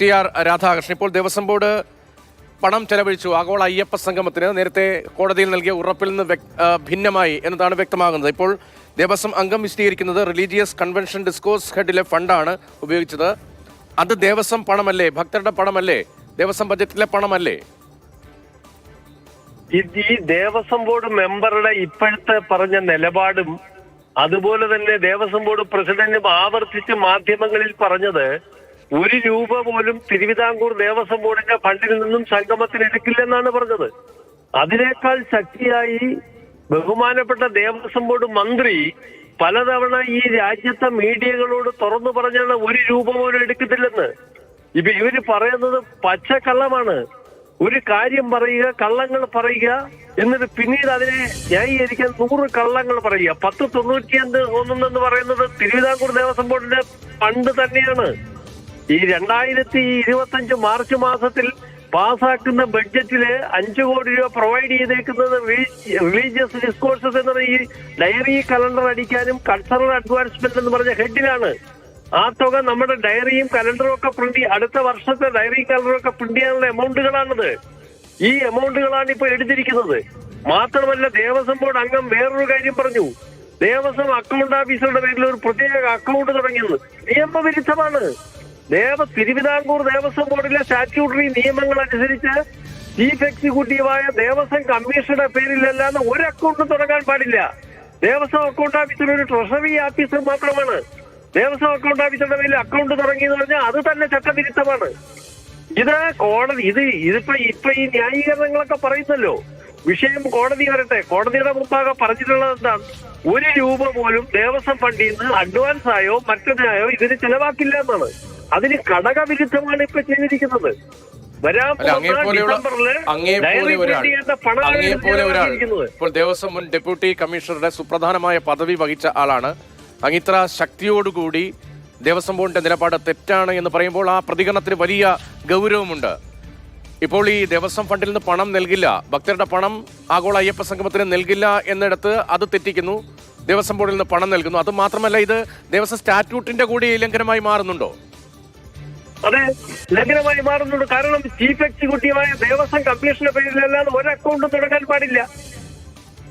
C R Radhakrishnan. ഇപ്പോൾ Devaswom board പണം ചെലവഴിച്ചു. ആഗോള അയ്യപ്പ സംഗമത്തിന് നേരത്തെ കോടതിയിൽ നൽകിയ ഉറപ്പിൽ നിന്ന് ഭിന്നമായി എന്നതാണ് വ്യക്തമാകുന്നത്. ഇപ്പോൾ ദേവസ്വം അംഗം വിശദീകരിക്കുന്നത് റിലീജിയസ് കൺവെൻഷൻ ഡിസ്കോഴ്സ് ഹെഡിലെ ഫണ്ടാണ് ഉപയോഗിച്ചത്. അത് ദേവസ്വം പണമല്ലേ? ഭക്തരുടെ പണമല്ലേ? ദേവസ്വം ബജറ്റിലെ പണമല്ലേ? ഈ ദേവസ്വം ബോർഡ് മെമ്പറുടെ ഇപ്പോഴത്തെ പറഞ്ഞ നിലപാടും അതുപോലെ തന്നെ ദേവസ്വം ബോർഡ് പ്രസിഡന്റും ആവർത്തിച്ച് മാധ്യമങ്ങളിൽ പറഞ്ഞത് ഒരു രൂപ പോലും തിരുവിതാംകൂർ ദേവസ്വം ബോർഡിന്റെ ഫണ്ടിൽ നിന്നും സംഗമത്തിന് എടുക്കില്ലെന്നാണ് പറഞ്ഞത്. അതിനേക്കാൾ ശക്തിയായി ബഹുമാനപ്പെട്ട ദേവസ്വം ബോർഡ് മന്ത്രി പലതവണ ഈ രാജ്യത്തെ മീഡിയകളോട് തുറന്നു പറഞ്ഞാണ് ഒരു രൂപ പോലും എടുക്കത്തില്ലെന്ന്. ഇപ്പൊ ഇവർ പറയുന്നത് പച്ചക്കള്ളമാണ് ഒരു കാര്യം പറയുക കള്ളങ്ങൾ പറയുക എന്നിട്ട് പിന്നീട് അതിനെ ന്യായീകരിക്കാൻ നൂറ് കള്ളങ്ങൾ പറയുക. പത്ത് തൊണ്ണൂറ്റി തൊണ്ണൂറ്റിയഞ്ച് ഒന്നെന്ന് പറയുന്നത് തിരുവിതാംകൂർ ദേവസ്വം ബോർഡിന്റെ ഫണ്ട് തന്നെയാണ്. ഈ രണ്ടായിരത്തി ഇരുപത്തഞ്ച് മാർച്ച് മാസത്തിൽ പാസാക്കുന്ന ബഡ്ജറ്റിൽ അഞ്ചു കോടി രൂപ പ്രൊവൈഡ് ചെയ്തേക്കുന്നത് റിലീജിയസ് ഡിസ്കോഴ്സസ് എന്ന് പറഞ്ഞ ഈ ഡയറി കലണ്ടർ അടിക്കാനും കൾച്ചറൽ അഡ്വാൻസ്മെന്റ് എന്ന് പറഞ്ഞ ഹെഡിലാണ്. ആ തുക നമ്മുടെ ഡയറിയും കലണ്ടറും ഒക്കെ പ്രിന്റ് അടുത്ത വർഷത്തെ ഡയറി കലണ്ടറും ഒക്കെ പ്രിന്റ് ചെയ്യാനുള്ള എമൗണ്ടുകളാണിത്. ഈ എമൗണ്ടുകളാണ് ഇപ്പൊ എടുത്തിരിക്കുന്നത്. മാത്രമല്ല ദേവസ്വം ബോർഡ് അംഗം വേറൊരു കാര്യം പറഞ്ഞു. ദേവസ്വം അക്കൗണ്ട് ഓഫീസറുടെ പേരിൽ ഒരു പ്രത്യേക അക്കൗണ്ട് തുടങ്ങിയത്. നിയമവിരുദ്ധമാണ്. ദേവ തിരുവിതാംകൂർ ദേവസ്വം ബോർഡിലെ സ്റ്റാറ്റ്യൂട്ടറി നിയമങ്ങൾ അനുസരിച്ച് ചീഫ് എക്സിക്യൂട്ടീവായ ദേവസ്വം കമ്മീഷണറുടെ പേരിലല്ലാതെ ഒരു അക്കൗണ്ട് തുടങ്ങാൻ പാടില്ല. ദേവസ്വം അക്കൗണ്ട് ഓഫീസർ ഒരു ട്രഷറി ഓഫീസർ മാത്രമാണ്. ദേവസ്വം അക്കൗണ്ട് ഓഫീസറുടെ പേരിൽ അക്കൗണ്ട് തുടങ്ങി എന്ന് പറഞ്ഞാൽ അത് തന്നെ ചട്ടവിരുദ്ധമാണ്. ഇത് കോടതി ഇത് ഇതിപ്പോ ഇപ്പൊ ഈ ന്യായീകരണങ്ങളൊക്കെ പറയുന്നല്ലോ. വിഷയം കോടതി വരട്ടെ. കോടതിയുടെ മുമ്പാകെ പറഞ്ഞിട്ടുള്ളത് എന്താണ് ഒരു രൂപ പോലും ദേവസ്വം ഫണ്ടിൽ നിന്ന് അഡ്വാൻസ് ആയോ മറ്റൊന്നായോ ഇതിന് ചെലവാക്കില്ല എന്നാണ്. അതിന് ഘടകവിരുദ്ധമാണ് ഇപ്പൊ ചെയ്തിരിക്കുന്നത്. ഇപ്പോൾ ദേവസ്വം മുൻ ഡെപ്യൂട്ടി കമ്മീഷണറുടെ സുപ്രധാനമായ പദവി വഹിച്ച ആളാണ്. അങ്ങിത്ര ശക്തിയോടുകൂടി ദേവസ്വം ബോർഡിന്റെ നിലപാട് തെറ്റാണ് എന്ന് പറയുമ്പോൾ ആ പ്രതികരണത്തിന് വലിയ ഗൗരവമുണ്ട്. ഇപ്പോൾ ഈ ദേവസ്വം ഫണ്ടിൽ നിന്ന് പണം നൽകില്ല. ഭക്തരുടെ പണം ആഗോള അയ്യപ്പ സംഗമത്തിന് നൽകില്ല എന്നിടത്ത് അത് തെറ്റിക്കുന്നു. ദേവസ്വം ബോർഡിൽ നിന്ന് പണം നൽകുന്നു. അത് മാത്രമല്ല ഇത് ദേവസ്വം സ്റ്റാറ്റ്യൂട്ടിന്റെ കൂടി ലംഘനമായി മാറുന്നുണ്ടോ? അതെ ലഗ്നമായി മാറുന്നുണ്ട് കാരണം ചീഫ് എക്സിക്യൂട്ടീവായ ദേവസ്വം കമ്മീഷന്റെ പേരിലല്ലാതെ ഒരു അക്കൗണ്ട് തുടങ്ങാൻ പാടില്ല.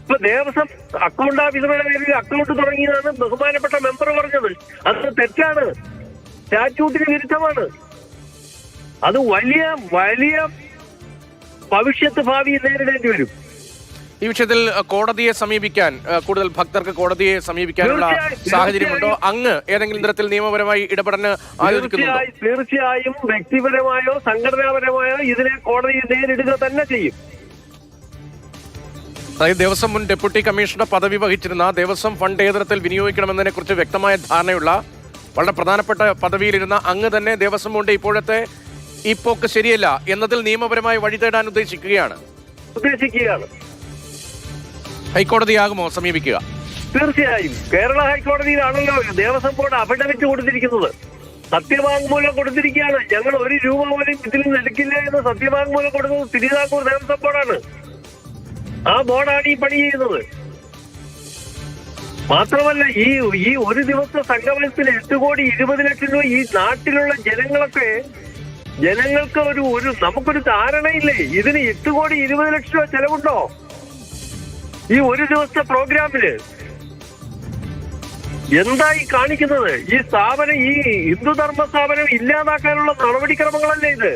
ഇപ്പൊ ദേവസ്വം അക്കൗണ്ട് ഓഫീസറുടെ പേരിൽ അക്കൗണ്ട് തുടങ്ങിയതാണ് ബഹുമാനപ്പെട്ട മെമ്പർ പറഞ്ഞത്. അത് തെറ്റാണ്. സ്റ്റാറ്റ്യൂട്ടിന് വിരുദ്ധമാണ്. അത് വലിയ വലിയ ഭവിഷ്യത്ത് ഭാവി നേരിടേണ്ടി വരും. ഈ വിഷയത്തിൽ കോടതിയെ സമീപിക്കാൻ കൂടുതൽ ഭക്തർക്ക് കോടതിയെ സമീപിക്കാനുള്ള സാഹചര്യമുണ്ടോ? അങ്ങ് ഏതെങ്കിലും തരത്തിൽ നിയമപരമായി ഇടപെടാൻ ആലോചിക്കുന്നുണ്ടോ? തീർച്ചയായും വ്യക്തിപരമായോ സംഘടനാപരമായോ ഇതിനെ കോടതി നേരിടുക തന്നെ ചെയ്യും. അതായത് ദേവസ്വം മുൻ ഡെപ്യൂട്ടി കമ്മീഷണർ പദവി വഹിച്ചിരുന്ന ദേവസ്വം ഫണ്ട് ഏതരത്തിൽ തരത്തിൽ വിനിയോഗിക്കണമെന്നതിനെ കുറിച്ച് വ്യക്തമായ ധാരണയുള്ള വളരെ പ്രധാനപ്പെട്ട പദവിയിലിരുന്ന അങ്ങ് തന്നെ ദേവസ്വം ബോർഡ് ഇപ്പോഴത്തെ ഈ പോക്ക് ശരിയല്ല എന്നതിൽ നിയമപരമായി വഴി തേടാൻ ഉദ്ദേശിക്കുകയാണ്. ഉദ്ദേശിക്കുകയാണ്. ഹൈക്കോടതിയാകുമോ സമീപിക്കുക? തീർച്ചയായും. കേരള ഹൈക്കോടതിയിലാണല്ലോ ദേവസ്വം ബോർഡ് അഫിഡവിറ്റ് കൊടുത്തിരിക്കുന്നത്. സത്യവാങ്മൂലം കൊടുത്തിരിക്കുകയാണ്. ഞങ്ങൾ ഒരു രൂപ പോലും ഇതിൽ നിന്ന് എന്ന് സത്യവാങ്മൂലം കൊടുത്തത് തിരുവിതാംകൂർ ദേവസ്വം ബോർഡാണ്. ആ ബോർഡാണ് ഈ പണി ചെയ്യുന്നത്. മാത്രമല്ല ഈ ഈ ഒരു ദിവസത്തെ സംഗമനത്തിന് എട്ട് കോടി ഇരുപത് ലക്ഷം രൂപ ഈ നാട്ടിലുള്ള ജനങ്ങളൊക്കെ ജനങ്ങൾക്ക് ഒരു ഒരു നമുക്കൊരു ധാരണയില്ലേ? ഇതിന് എട്ട് കോടി ഇരുപത് ലക്ഷം രൂപ ചെലവുണ്ടോ? ഈ ഒരു ദിവസത്തെ പ്രോഗ്രാമിൽ എന്താ ഈ കാണിക്കുന്നത്? ഈ സ്ഥാപനം ഈ ഹിന്ദു ധർമ്മ സ്ഥാപനം ഇല്ലാതാക്കാനുള്ള നടപടിക്രമങ്ങളല്ലേ ഇത്?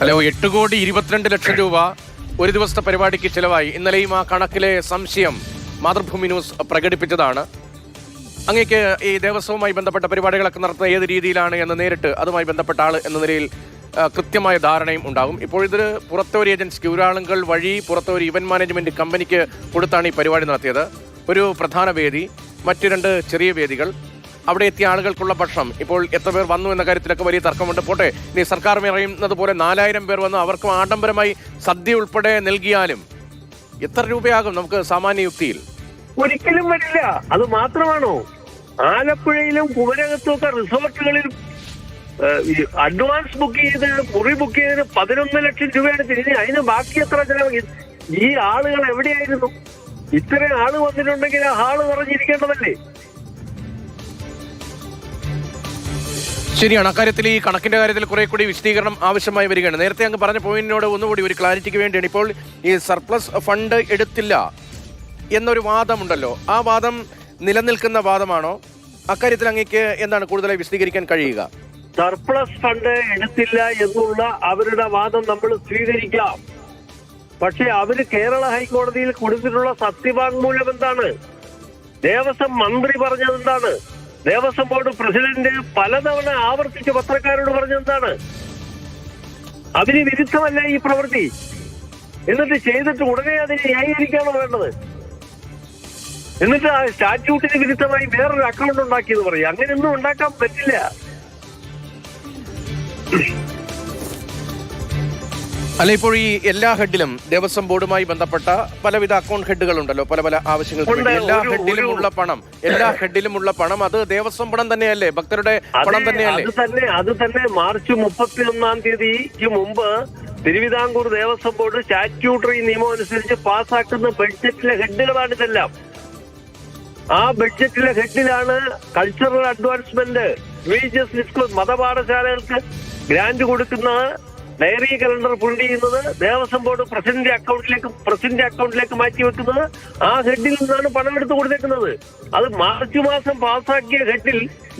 ഹലോ എട്ട് കോടി ഇരുപത്തിരണ്ട് ലക്ഷം രൂപ ഒരു ദിവസത്തെ പരിപാടിക്ക് ചിലവായി. ഇന്നലെയും ആ കണക്കിലെ സംശയം മാതൃഭൂമി ന്യൂസ് പ്രകടിപ്പിച്ചതാണ്. അങ്ങേക്ക് ഈ ദേവസ്വവുമായി ബന്ധപ്പെട്ട പരിപാടികളൊക്കെ നടത്തുന്ന ഏത് രീതിയിലാണ് എന്ന് നേരിട്ട് അതുമായി ബന്ധപ്പെട്ട ആൾ എന്ന നിലയിൽ കൃത്യമായ ധാരണയും ഉണ്ടാകും. ഇപ്പോൾ ഇതിൽ പുറത്തെ ഒരു ഏജൻസിക്ക് ഒരാളുകൾ വഴി പുറത്തെ ഒരു ഇവന്റ് മാനേജ്മെന്റ് കമ്പനിക്ക് കൊടുത്താണ് ഈ പരിപാടി നടത്തിയത്. ഒരു പ്രധാന വേദി മറ്റു രണ്ട് ചെറിയ വേദികൾ. അവിടെ എത്തിയ ആളുകൾക്കുള്ള ഭക്ഷണം. ഇപ്പോൾ എത്ര പേർ വന്നു എന്ന കാര്യത്തിലൊക്കെ വലിയ തർക്കമുണ്ട്. പോട്ടെ ഇനി സർക്കാർ പറയുന്നത് പോലെ നാലായിരം പേർ വന്ന് അവർക്കും ആഡംബരമായി സദ്യ ഉൾപ്പെടെ നൽകിയാലും എത്ര രൂപയാകും നമുക്ക് സാമാന്യ യുക്തിയിൽ? ഒരിക്കലും വരില്ല. അത് മാത്രമാണോ? ആലപ്പുഴയിലും കുമരകത്തും ഒക്കെ റിസോർട്ടുകളിൽ അഡ്വാൻസ് ബുക്ക് ചെയ്ത് മുറി ബുക്ക് ചെയ്തതിന് പതിനൊന്ന് ലക്ഷം രൂപയാണ് തിരിഞ്ഞ് അതിന് ബാക്കി എത്ര ചെലവ്? ഈ ആളുകൾ എവിടെയായിരുന്നു? ഇത്രയും ആൾ വന്നിട്ടുണ്ടെങ്കിൽ ആ ഹാൾ പറഞ്ഞിരിക്കേണ്ടതല്ലേ? ശരിയാണ്. അക്കാര്യത്തിൽ ഈ കണക്കിന്റെ കാര്യത്തിൽ കുറെ കൂടി വിശദീകരണം ആവശ്യമായി വരികയാണ്. നേരത്തെ അങ്ങ് പറഞ്ഞ പോയിന്റിനോട് ഒന്നുകൂടി ഒരു ക്ലാരിറ്റിക്ക് വേണ്ടിയാണ്. ഇപ്പോൾ ഈ സർപ്ലസ് ഫണ്ട് എടുത്തില്ല എന്നൊരു വാദമുണ്ടല്ലോ. ആ വാദം നിലനിൽക്കുന്ന വാദമാണോ? അക്കാര്യത്തിൽ അങ്ങേക്ക് എന്താണ് കൂടുതലായി വിശദീകരിക്കാൻ കഴിയുക? സർപ്ലസ് ഫണ്ട് എടുത്തില്ല എന്നുള്ള അവരുടെ വാദം നമ്മൾ സ്വീകരിക്കാം. പക്ഷെ അവർ കേരള ഹൈക്കോടതിയിൽ കൊടുത്തിട്ടുള്ള സത്യവാങ്മൂലം എന്താണ്? ദേവസ്വം മന്ത്രി പറഞ്ഞത് എന്താണ്? ദേവസ്വം ബോർഡ് പ്രസിഡന്റ് പലതവണ ആവർത്തിച്ച് പത്രക്കാരോട് പറഞ്ഞെന്താണ് അതിന് വിരുദ്ധമല്ല ഈ പ്രവൃത്തി. എന്നിട്ട് ചെയ്തിട്ട് ഉടനെ അതിനെ ന്യായീകരിക്കാണോ വേണ്ടത്? എന്നിട്ട് ആ സ്റ്റാറ്റ്യൂട്ടിന് വിരുദ്ധമായി വേറൊരു അക്കൗണ്ട് ഉണ്ടാക്കിയെന്ന് പറയും. അങ്ങനെയൊന്നും ഉണ്ടാക്കാൻ പറ്റില്ല. അല്ല ഇപ്പോൾ ഈ എല്ലാ ഹെഡിലും ദേവസ്വം ബോർഡുമായി ബന്ധപ്പെട്ട പലവിധ അക്കൗണ്ട് ഹെഡുകൾ ഉണ്ടല്ലോ പല പല ആവശ്യങ്ങൾക്ക്. വേണ്ടി. എല്ലാ ഹെഡിലും ഉള്ള പണം എല്ലാ ഹെഡിലും ഉള്ള പണം അത് ദേവസ്വം പണം തന്നെയല്ലേ? ഭക്തരുടെ പണം തന്നെയല്ലേ? അത് തന്നെ അത് തന്നെ. മാർച്ച് മുപ്പത്തി ഒന്നാം തീയതിക്ക് മുമ്പ് തിരുവിതാംകൂർ ദേവസ്വം ബോർഡ് സ്റ്റാറ്റ്യൂട്ടറി നിയമം അനുസരിച്ച് പാസ്സാക്കുന്ന ബഡ്ജറ്റിലെ ഹെഡുകളാണ് ഇതെല്ലാം. ആ ബഡ്ജറ്റിലെ ഹെഡിലാണ് കൾച്ചറൽ അഡ്വാൻസ്മെന്റ് റിലീജിയസ് സ്കൂൾ മതപാഠശാലകൾക്ക് ഗ്രാന്റ് കൊടുക്കുന്ന ഡയറി കലണ്ടർ പ്രിന്റ് ചെയ്യുന്നത് ദേവസ്വം ബോർഡ് പ്രസിഡന്റ് അക്കൗണ്ടിലേക്ക് പ്രസിഡന്റ് അക്കൗണ്ടിലേക്ക് മാറ്റി വെക്കുന്നത് ആ ഹെഡിൽ നിന്നാണ് പണം എടുത്തു കൊടുത്തേക്കുന്നത്. അത് മാർച്ച് മാസം പാസാക്കിയ ഹെഡിൽ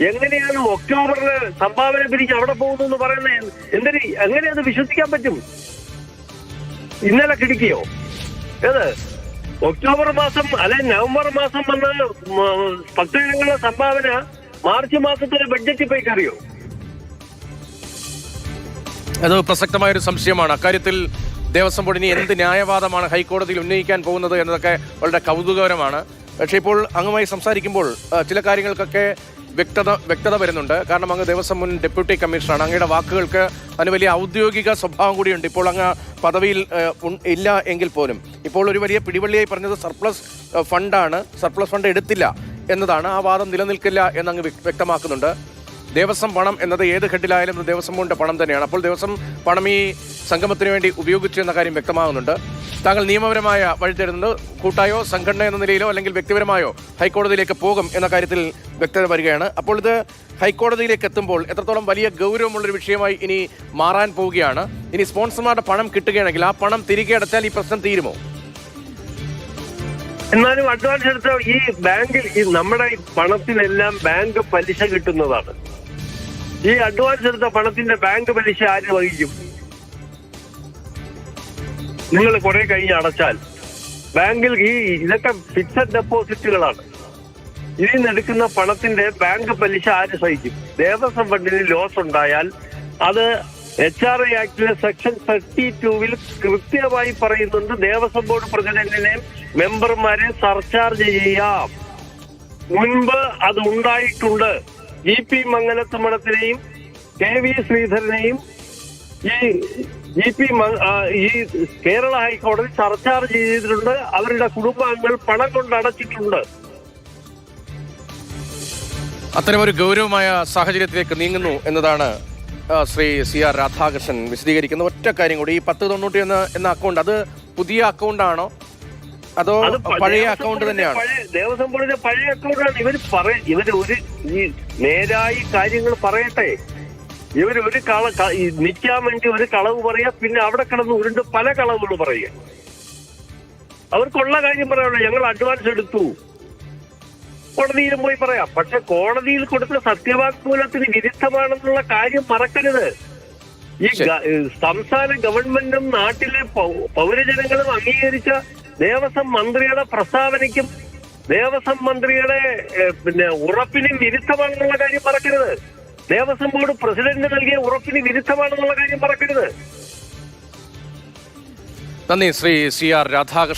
എങ്ങനെയാണ് ഒക്ടോബറിൽ സംഭാവന പിരിച്ച് അവിടെ പോകുന്നു എന്ന് പറയുന്നത് എന്തിന്? എങ്ങനെ അത് വിശ്വസിക്കാൻ പറ്റും? ഇന്നലെ കിടക്കിയോ? ഏത്? ഒക്ടോബർ മാസം അല്ലെ നവംബർ മാസം വന്ന ഭക്തജനങ്ങളുടെ സംഭാവന മാർച്ച് മാസത്തിലെ ബഡ്ജറ്റിൽ പോയി കയറിയോ? അത് പ്രസക്തമായൊരു സംശയമാണ്. അക്കാര്യത്തിൽ ദേവസ്വം ബോർഡിന് എന്ത് ന്യായവാദമാണ് ഹൈക്കോടതിയിൽ ഉന്നയിക്കാൻ പോകുന്നത് എന്നതൊക്കെ വളരെ കൗതുകകരമാണ്. പക്ഷേ ഇപ്പോൾ അങ്ങുമായി സംസാരിക്കുമ്പോൾ ചില കാര്യങ്ങൾക്കൊക്കെ വ്യക്തത വ്യക്തത വരുന്നുണ്ട്. കാരണം അങ്ങ് ദേവസ്വം മുൻ ഡെപ്യൂട്ടി കമ്മീഷണറാണ്. അങ്ങയുടെ വാക്കുകൾക്ക് അതിന് വലിയ ഔദ്യോഗിക സ്വഭാവം കൂടിയുണ്ട്. ഇപ്പോൾ അങ്ങ് പദവിയിൽ ഇല്ല എങ്കിൽ പോലും. ഇപ്പോൾ ഒരു വലിയ പിടിവള്ളിയായി പറഞ്ഞത് സർപ്ലസ് ഫണ്ടാണ്. സർപ്ലസ് ഫണ്ട് എടുത്തില്ല എന്നതാണ്. ആ വാദം നിലനിൽക്കില്ല എന്നങ്ങ് വ്യക്ത- വ്യക്തമാക്കുന്നുണ്ട്. ദേവസ്വം പണം എന്നത് ഏത് ഘട്ടിലായാലും ദേവസ്വം ബോർഡിന്റെ പണം തന്നെയാണ്. അപ്പോൾ ദേവസ്വം പണം ഈ സംഗമത്തിന് വേണ്ടി ഉപയോഗിച്ചു എന്ന കാര്യം വ്യക്തമാകുന്നുണ്ട് താങ്കൾ നിയമപരമായ വഴി തരുന്നത് കൂട്ടായോ സംഘടന എന്ന നിലയിലോ അല്ലെങ്കിൽ വ്യക്തിപരമായോ ഹൈക്കോടതിയിലേക്ക് പോകും എന്ന കാര്യത്തിൽ വ്യക്തത വരികയാണ്. അപ്പോൾ ഇത് ഹൈക്കോടതിയിലേക്ക് എത്തുമ്പോൾ എത്രത്തോളം വലിയ ഗൗരവമുള്ളൊരു വിഷയമായി ഇനി മാറാൻ പോവുകയാണ്. ഇനി സ്പോൺസർമാരുടെ പണം കിട്ടുകയാണെങ്കിൽ ആ പണം തിരികെ അടച്ചാൽ ഈ പ്രശ്നം തീരുമോ? എന്നാലും അഡ്വാൻസ് എടുത്ത ഈ ബാങ്കിൽ ഈ നമ്മുടെ പണത്തിനെല്ലാം ബാങ്ക് പലിശ കിട്ടുന്നതാണ്. ഈ അഡ്വാൻസ് എടുത്ത പണത്തിന്റെ ബാങ്ക് പലിശ ആര് വഹിക്കും? നിങ്ങൾ കുറെ കഴിഞ്ഞ് അടച്ചാൽ. ബാങ്കിൽ ഈ ഇതൊക്കെ ഫിക്സഡ് ഡെപ്പോസിറ്റുകളാണ് ഇതിൽ നിന്ന് എടുക്കുന്ന പണത്തിന്റെ ബാങ്ക് പലിശ ആര് സഹിക്കും? ദേവസ്വം ഫണ്ടിന് ലോസ് ഉണ്ടായാൽ അത് എച്ച് ആർ ഐ ആക്ടിലെ സെക്ഷൻ തേർട്ടി ടൂവിൽ കൃത്യമായി പറയുന്നുണ്ട് ദേവസ്വം ബോർഡ് പ്രസിഡന്റിനെയും മെമ്പർമാരെ സർചാർജ് ചെയ്യാം. മുൻപ് അത് ഉണ്ടായിട്ടുണ്ട്. ജി പി മംഗലത്ത് മഠത്തിനെയും കെ വി ശ്രീധരനെയും ഈ ജി പി ഈ കേരള ഹൈക്കോടതി സർചാർജ് ചെയ്തിട്ടുണ്ട്. അവരുടെ കുടുംബാംഗങ്ങൾ പണം കൊണ്ട് അടച്ചിട്ടുണ്ട്. അത്തരമൊരു ഗൗരവമായ സാഹചര്യത്തിലേക്ക് നീങ്ങുന്നു എന്നതാണ് ശ്രീ സി ആർ രാധാകൃഷ്ണൻ വിശദീകരിക്കുന്ന ഒറ്റ കാര്യം കൂടി. ഈ പത്ത് തൊണ്ണൂറ്റി എന്ന അക്കൗണ്ട് അത് പുതിയ അക്കൗണ്ട് ആണോ? അതോ പഴയ അക്കൗണ്ട് തന്നെയാണ്? ദേവസ്വം ബോർഡിന്റെ പഴയ അക്കൗണ്ടാണ് ഇവർ പറയ ഇവർ ഒരു ഈ നേരായി കാര്യങ്ങൾ പറയട്ടെ. ഇവർ ഒരു കള നിൽക്കാൻ വേണ്ടി ഒരു കളവ് പറയാ പിന്നെ അവിടെ കിടന്ന് ഉരുണ്ട് പല കളവുകൾ പറയുക. അവർക്കുള്ള കാര്യം പറയാനുള്ളൂ. ഞങ്ങൾ അഡ്വാൻസ് എടുത്തു. കോടതിയിലും പോയി പറയാം. പക്ഷെ കോടതിയിൽ കൊടുത്ത സത്യവാങ്മൂലത്തിന് വിരുദ്ധമാണെന്നുള്ള കാര്യം മറക്കരുത്. ഈ സംസ്ഥാന ഗവൺമെന്റും നാട്ടിലെ പൗരജനങ്ങളും അംഗീകരിച്ച ദേവസ്വം മന്ത്രിയുടെ പ്രസ്താവനയ്ക്കും ദേവസ്വം മന്ത്രിയുടെ പിന്നെ ഉറപ്പിനും വിരുദ്ധമാണെന്നുള്ള കാര്യം പറക്കരുത് ദേവസ്വം ബോർഡ് പ്രസിഡന്റ് നൽകിയ ഉറപ്പിന് വിരുദ്ധമാണെന്നുള്ള കാര്യം പറക്കരുത് നന്ദി ശ്രീ സി ആർ രാധാകൃഷ്ണൻ.